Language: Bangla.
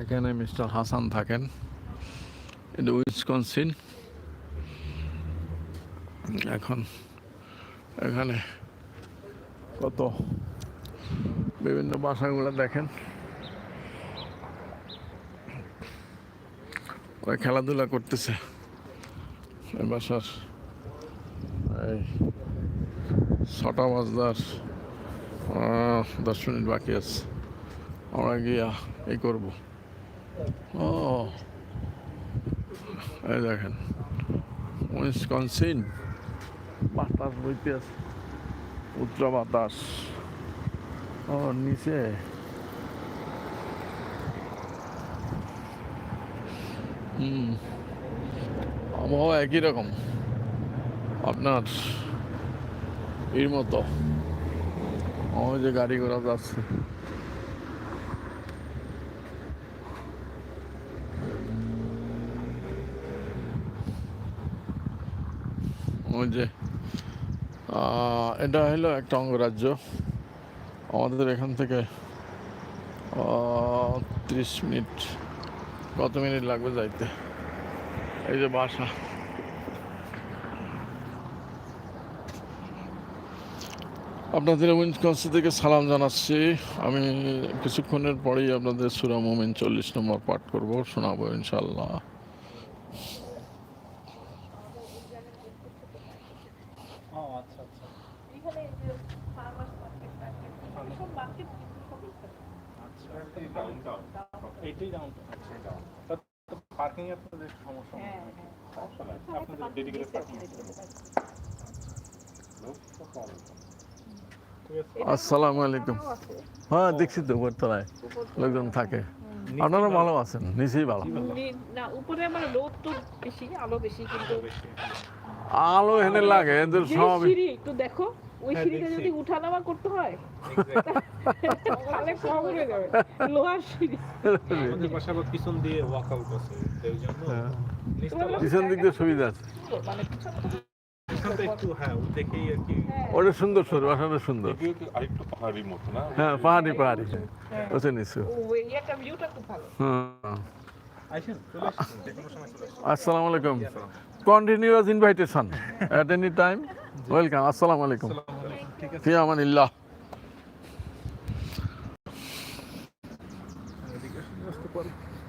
এখানে মিস্টার হাসান থাকেন এটা উইসকনসিন এখন এখানে কত বিভিন্ন বাসাগুলো দেখেন। ওরা খেলাধুলা করতেছে বাসার। এই ছটা বাজদার দশ মিনিট বাকি আছে। আমরা গিয়া এই করব। ও। এই দেখেন, উইসকনসিন, বাতাস বইতে উত্তর বাতাস। ও, নিচে। হুম আবহাওয়া একই রকম, আপনার এর মতো। আমার যে গাড়ি ঘোড়া যাচ্ছে। ওই যে এটা হলো একটা অঙ্গরাজ্য। আমাদের এখান থেকে ত্রিশ মিনিট, কত মিনিট লাগবে যাইতে? এই যে বাসা। আপনাদের উইন্সকন্স থেকে সালাম জানাচ্ছি। আমি কিছুক্ষণের পরেই আপনাদের সুরা মোমিন চল্লিশ নম্বর পাঠ করব, শোনাবো ইনশাল্লাহ ও আচ্ছা আচ্ছা। এখানে এই যে farmers market টার্কেট, সব market সব এখানে। আচ্ছা এইটাই ডাউন পার্কিং এর তো বেশ সমস্যা হ্যাঁ, হ্যাঁ। সমস্যা নাই। আপনাদের ডেডিকেটেড পার্কিং দিচ্ছে, দিচ্ছে। ঠিক আছে। এটা আসসালামু আলাইকুম। হ্যাঁ দেখছি তো উপরতলায়। উপরতলা। লোকজন থাকে। আপনারা ভালো। আছেন নিচেই ভালো। না উপরে আমার রোদ তো বেশি আলো বেশি কিন্তু। আলো এখানে লাগে এদের সব সিঁড়ি একটু দেখো ওই হ্যাঁ, সিঁড়িটা দেখছি। যদি উঠানামা করতে হয় তাহলে কম হয়ে যাবে। লোহার সিঁড়ি। আমাদের বাসা আবার পিছন দিয়ে ওয়াকআউট আছে এই জন্য হ্যাঁ। পিছন দিক দিয়ে সুবিধা আছে। মানে হ্যাঁ ওটা সুন্দর সরু আসলে সুন্দর। এগুলো তো আরেকটু পাহাড়ি মতো না? হ্যাঁ পাহাড়ি পাহাড়ি। ওতে নিচু ও ইয়েটা ভিউটা খুব ভালো। আইসেন চলে আসুন যে কোনো সময় চলে আসুন। আসসালামু আলাইকুম। Continuous invitation at any time welcome আসসালামু আলাইকুম ফি আমানিল্লাহ Thank.